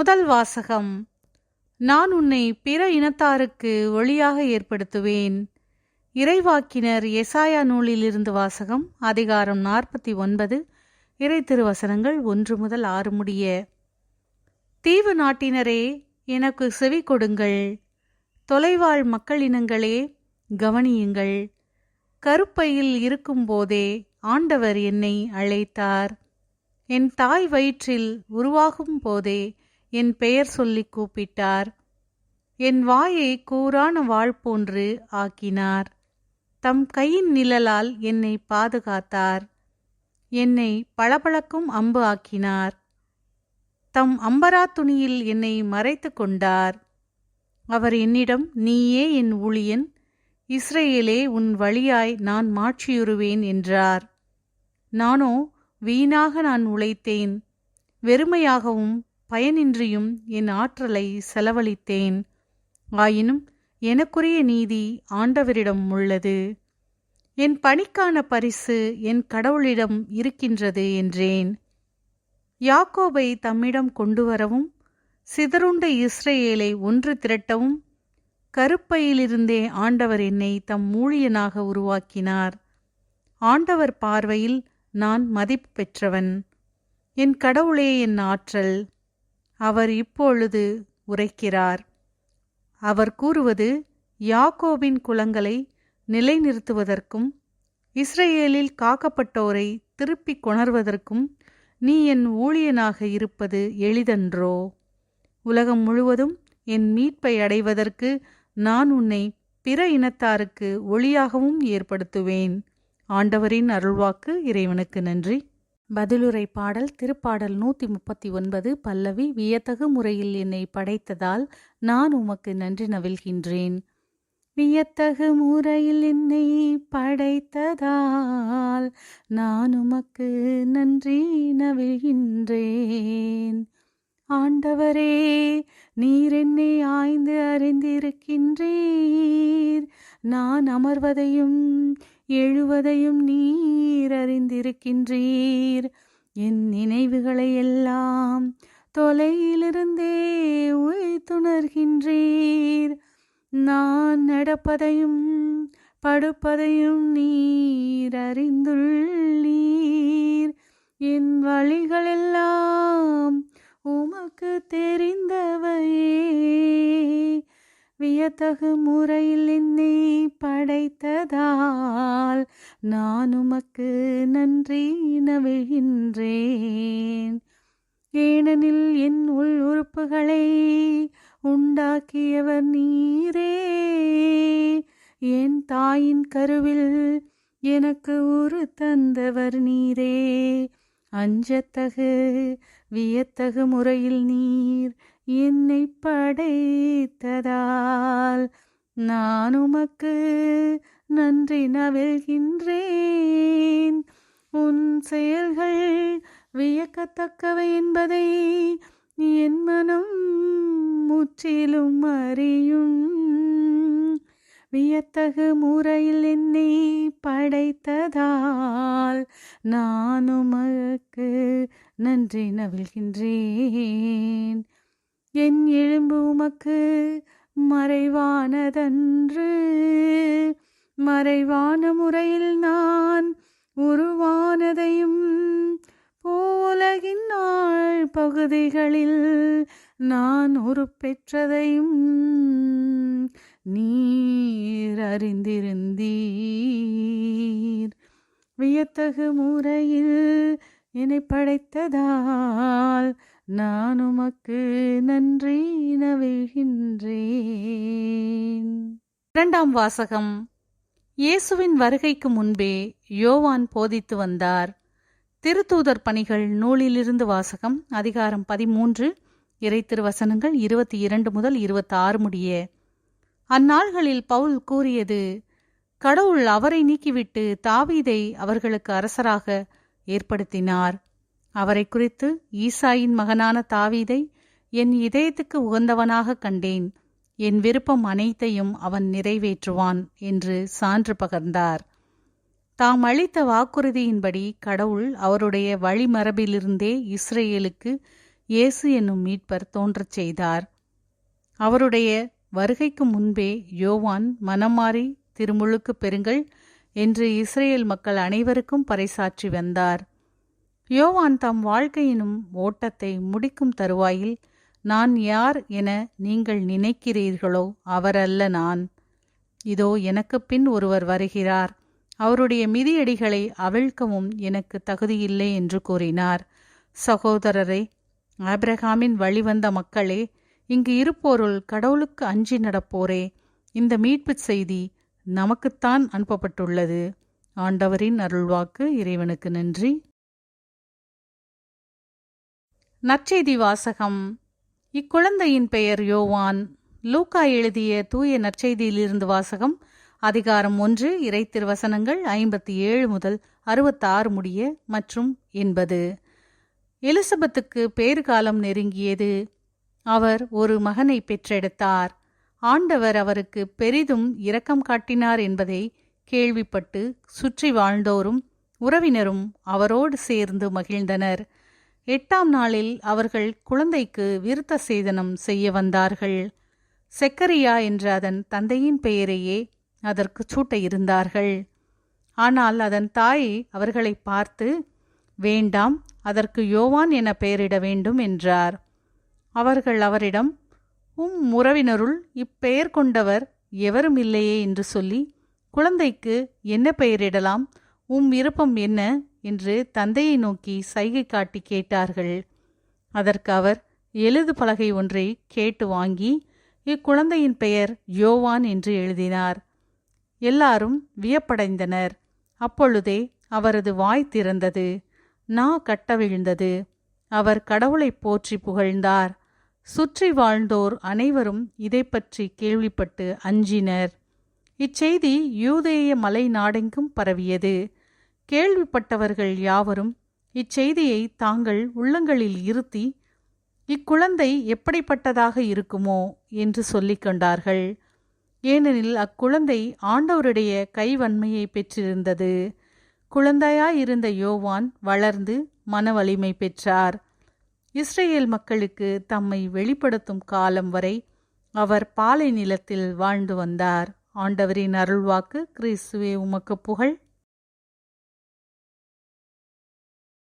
முதல் வாசகம். நான் உன்னை பிற இனத்தாருக்கு ஒளியாக ஏற்படுத்துவேன். இறைவாக்கினர் எசாயா நூலிலிருந்து வாசகம் அதிகாரம் நாற்பத்தி ஒன்பது இறை திருவசனங்கள் ஒன்று முதல் ஆறு முடிய. தீவு நாட்டினரே எனக்கு செவி கொடுங்கள். தொலைவாழ் மக்களினங்களே கவனியுங்கள். கருப்பையில் இருக்கும்போதே ஆண்டவர் என்னை அழைத்தார். என் தாய் வயிற்றில் உருவாகும் போதே என் பெயர் சொல்லி கூப்பிட்டார். என் வாயை கூரான வாழ் போன்று ஆக்கினார். தம் கையின் நிழலால் என்னை பாதுகாத்தார். என்னை பளபளக்கும் அம்பு ஆக்கினார். தம் அம்பரா துணியில் என்னை மறைத்து கொண்டார். அவர் என்னிடம் நீயே என் ஊழியன் இஸ்ரேலே உன் வழியாய் நான் மாற்றியுறுவேன் என்றார். நானோ வீணாக நான் உழைத்தேன் வெறுமையாகவும் பயனின்றியும் என் ஆற்றலை செலவழித்தேன். ஆயினும் எனக்குரிய நீதி ஆண்டவரிடம் உள்ளது. என் பணிக்கான பரிசு என் கடவுளிடம் இருக்கின்றது என்றேன். யாக்கோபை தம்மிடம் கொண்டு வரவும் சிதறுண்ட இஸ்ரேலை ஒன்று திரட்டவும் கருப்பையிலிருந்தே ஆண்டவர் என்னை தம் ஊழியனாக உருவாக்கினார். ஆண்டவர் பார்வையில் நான் மதிப்பு பெற்றவன். என் கடவுளே என் ஆற்றல். அவர் இப்பொழுது உரைக்கிறார். அவர் கூறுவது யாக்கோபின் குலங்களை நிலைநிறுத்துவதற்கும் இஸ்ரேலில் காக்கப்பட்டோரை திருப்பிக் கொணர்வதற்கும் நீ என் ஊழியனாக இருப்பது எளிதன்றோ? உலகம் முழுவதும் என் மீட்பை அடைவதற்கு நான் உன்னை பிற இனத்தாருக்கு ஒளியாகவும் ஏற்படுத்துவேன். ஆண்டவரின் அருள்வாக்கு இறைவனுக்கு நன்றி. பதிலுரை பாடல் திருப்பாடல் நூற்றி முப்பத்தி ஒன்பது பல்லவி வியத்தகு முறையில் என்னை படைத்ததால் நான் உமக்கு நன்றி நவில்கின்றேன் வியத்தகு முறையில் என்னை படைத்ததால் நான் உமக்கு நன்றி நவில்கின்றேன் ஆண்டவரே நீர் என்னை ஆய்ந்து அறிந்திருக்கின்றீர். நான் அமர்வதையும் எழுவதையும் நீர் அறிந்திருக்கின்றீர் என் நினைவுகளை எல்லாம் தொலையிலிருந்தே உய்த்துணர்கின்றீர். நான் நடப்பதையும் படுப்பதையும் நீர் அறிந்துள்ளீர். என் வழிகளெல்லாம் உமக்கு தெரிந்தவையே. வியத்தகு முறையில் என்னை படைத்ததால் நான் உமக்கு நன்றி நவிழ்கின்றேன். ஏனெனில் என் உள் உறுப்புகளை உண்டாக்கியவர் நீரே. என் தாயின் கருவில் எனக்கு உரு தந்தவர் நீரே. அஞ்சத்தகு வியத்தகு முறையில் நீர் என்னை படைத்ததால் நான் உமக்கு நன்றி நவிழ்கின்றேன். உன் செயல்கள் வியக்கத்தக்கவை என்பதை என் மனம் முற்றிலும் அறியும். வியத்தகு முறையில் என்னை படைத்ததால் நான் உமக்கு நன்றி நவிழ்கின்றேன். என் எலும்பு உமக்கு மறைவானதன்று. மறைவான முறையில் நான் உருவானதையும் போலகின் நாள் பகுதிகளில் நான் உருப்பெற்றதையும் நீர் அறிந்திருந்தீர். வியத்தகு முறையில் என்னை படைத்ததால் நான் உமக்கு நன்றி நவிழ்கின்றேன் இரண்டாம் வாசகம். இயேசுவின் வருகைக்கு முன்பே யோவான் போதித்து வந்தார். திருத்தூதர் பணிகள் நூலிலிருந்து வாசகம் அதிகாரம் பதிமூன்று இறை திருவசனங்கள் இருபத்தி இரண்டு முதல் இருபத்தி ஆறு முடிய. அந்நாள்களில் பவுல் கூறியது கடவுள் அவரை நீக்கிவிட்டு தாவீதை அவர்களுக்கு அரசராக ஏற்படுத்தினார். அவரை குறித்து ஈசாயின் மகனான தாவீதை என் இதயத்துக்கு உகந்தவனாக கண்டேன். என் விருப்பம் அனைத்தையும் அவன் நிறைவேற்றுவான் என்று சான்று பகர்ந்தார். தாம் அளித்த வாக்குறுதியின்படி கடவுள் அவருடைய வழிமரபிலிருந்தே இஸ்ரேலுக்கு இயேசு என்னும் மீட்பர் தோன்றச் செய்தார். அவருடைய வருகைக்கு முன்பே யோவான் மனமாறி திருமுழுக்கு பெறுங்கள் என்று இஸ்ரேல் மக்கள் அனைவருக்கும் பறைசாற்றி வந்தார். யோவான் தம் வாழ்க்கையினும் ஓட்டத்தை முடிக்கும் தருவாயில் நான் யார் என நீங்கள் நினைக்கிறீர்களோ அவரல்ல நான். இதோ எனக்கு பின் ஒருவர் வருகிறார். அவருடைய மிதியடிகளை அவிழ்க்கவும் எனக்கு தகுதியில்லை என்று கூறினார். சகோதரரே ஆபிரகாமின் வழிவந்த மக்களே இங்கு இருப்போருள் கடவுளுக்கு அஞ்சி நடப்போரே. இந்த மீட்புச் செய்தி நமக்குத்தான் அனுப்பப்பட்டுள்ளது. ஆண்டவரின் அருள்வாக்கு இறைவனுக்கு நன்றி. நற்செய்தி வாசகம். இக்குழந்தையின் பெயர் யோவான். லூக்கா எழுதிய தூய நற்செய்தியிலிருந்து வாசகம் அதிகாரம் ஒன்று இறை திருவசனங்கள் ஐம்பத்தி ஏழு முதல் அறுபத்தாறு முடிய மற்றும் என்பது எலிசபெத்துக்கு பேறுகாலம் நெருங்கியது. அவர் ஒரு மகனை பெற்றெடுத்தார். ஆண்டவர் அவருக்கு பெரிதும் இரக்கம் காட்டினார் என்பதை கேள்விப்பட்டு சுற்றி வாழ்ந்தோரும் உறவினரும் அவரோடு சேர்ந்து மகிழ்ந்தனர். எட்டாம் நாளில் அவர்கள் குழந்தைக்கு விருத்த சேதனம் செய்ய வந்தார்கள். செக்கரியா என்ற அதன் தந்தையின் பெயரையே அதற்கு சூட்ட இருந்தார்கள். ஆனால் அதன் தாய் அவர்களை பார்த்து வேண்டாம் அதற்கு யோவான் என பெயரிட வேண்டும் என்றார். அவர்கள் அவரிடம் உம் உறவினருள் இப்பெயர் கொண்டவர் எவரும் இல்லையே என்று சொல்லி குழந்தைக்கு என்ன பெயரிடலாம்? உம் விருப்பம் என்ன? என்று தந்தையை நோக்கி சைகை காட்டி கேட்டார்கள். அதற்கு அவர் எழுது பலகை ஒன்றை கேட்டு வாங்கி இக்குழந்தையின் பெயர் யோவான் என்று எழுதினார். எல்லாரும் வியப்படைந்தனர். அப்பொழுதே அவரது வாய் திறந்தது. நா கட்டவிழ்ந்தது அவர் கடவுளை போற்றி புகழ்ந்தார். சுற்றி வாழ்ந்தோர் அனைவரும் இதை பற்றி கேள்விப்பட்டு அஞ்சினர். இச்செய்தி யூதேய மலை நாடெங்கும் பரவியது. கேள்விப்பட்டவர்கள் யாவரும் இச்செய்தியை தாங்கள் உள்ளங்களில் இருத்தி இக்குழந்தை எப்படிப்பட்டதாக இருக்குமோ என்று சொல்லிக் கொண்டார்கள். ஏனெனில் அக்குழந்தை ஆண்டவருடைய கைவன்மையை பெற்றிருந்தது. குழந்தையாயிருந்த யோவான் வளர்ந்து மன வலிமை பெற்றார். இஸ்ரேல் மக்களுக்கு தம்மை வெளிப்படுத்தும் காலம் வரை அவர் பாலை நிலத்தில் வாழ்ந்து வந்தார். ஆண்டவரின் அருள்வாக்கு கிறிஸ்துவே உமக்கு புகழ்.